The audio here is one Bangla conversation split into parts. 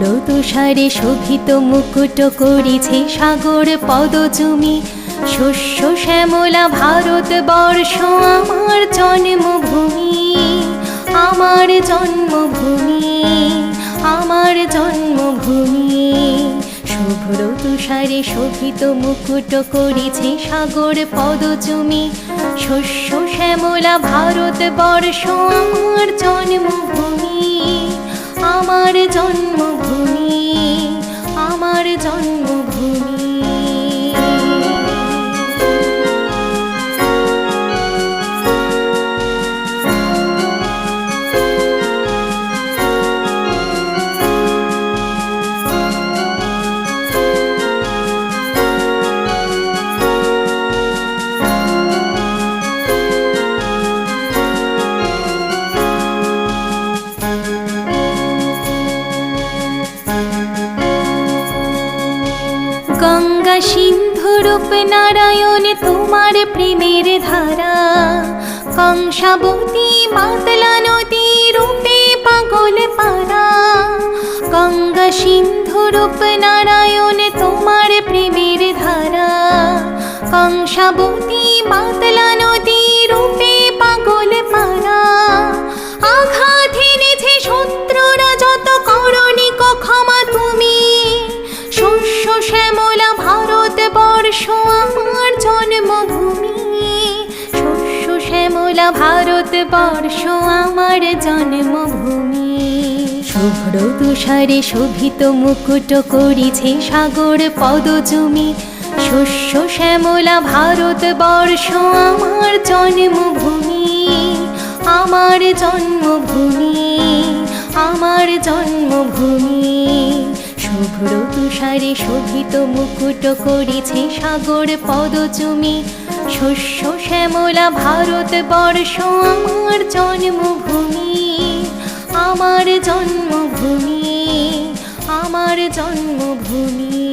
শুভ্র তুষারে শোভিত মুকুট করেছে সাগর পদজমি শস্য শ্যামলা ভারত বর্ষ, আমার জন্মভূমি আমার জন্মভূমি আমার জন্মভূমি। শুভ্র তুষারে শোভিত মুকুট করেছে সাগর পদজমি শস্য শ্যামলা ভারত বর্ষ, আমার জন্মভূমি। আমার জন্মভূমি আমার জন্মভূমি। রূপ নারায়ণ, তোমার প্রেমের ধারা। কংসাবতী মাতলা নদী রূপে পাগল পারা। গঙ্গা সিন্ধু রূপ নারায়ণ, তোমার প্রেমের ধারা। কংসাবতী মাতলা আমার জন্মভূমি। শস্য শ্যামলা ভারত বর্ষ আমার জন্মভূমি। শুভ্র তুষারে শোভিত মুকুট করেছে সাগর পদজমি। শস্য শ্যামলা ভারত বর্ষ আমার জন্মভূমি। আমার জন্মভূমি আমার জন্মভূমি। শুভ্র তুষারে শোভিত মুকুট করেছে সাগর পদচুমি। শস্য, শ্যামলা, ভারত বর্ষ, আমার জন্মভূমি। আমার জন্মভূমি আমার জন্মভূমি।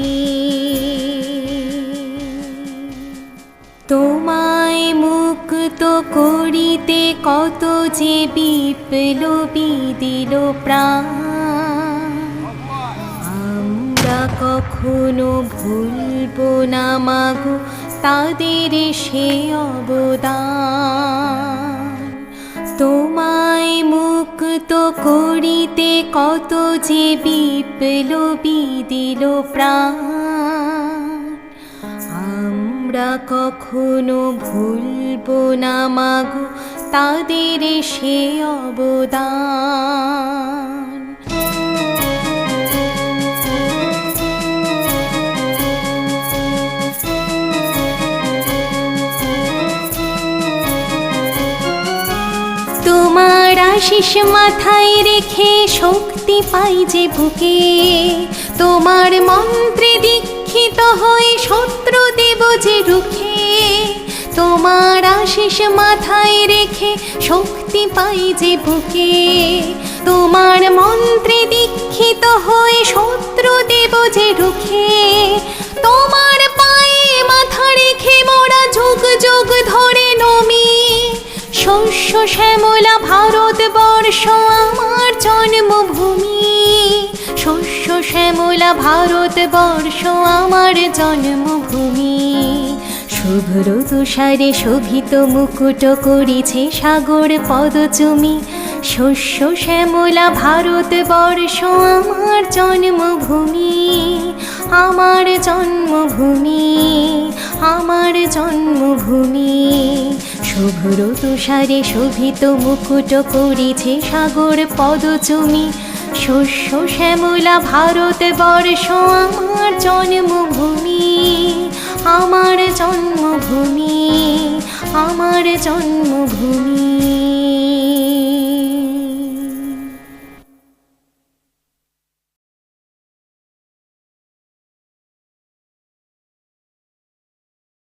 তোমায় মুক্ত করিতে কত যে বিপ্লবী দিল প্রাণ। কখনো ভুলবো না মাগো, তাদের সে অবদান। তোমায় মুক্ত করিতে কত যে বিপ্লবী দিল প্রাণ। আমরা কখনো ভুলবো না মাগো, তাদের সে অবদান। তোমার আশিস মাথায় রেখে শক্তি পাই যে বুকে। তোমার মন্ত্রে দীক্ষিত হয়ে শত্রু দেব যে রুখে। তোমার আশিস মাথায় রেখে শক্তি পাই যে বুকে। তোমার মন্ত্রে শ্যামলা ভারতবর্ষ আমার জন্মভূমি। শস্য শ্যামলা ভারতবর্ষ আমার জন্মভূমি। শুভ্র তুষারে শোভিত মুকুট করেছে সাগর পদচুমি। শস্য শ্যামলা ভারতবর্ষ আমার জন্মভূমি। আমার জন্মভূমি আমার জন্মভূমি। শুভ্র তুষারে শোভিত মুকুট করেছে সাগর পদচুমি। শস্য শ্যামলা ভারত বর্ষ আমার জন্মভূমি। আমার জন্মভূমি আমার জন্মভূমি।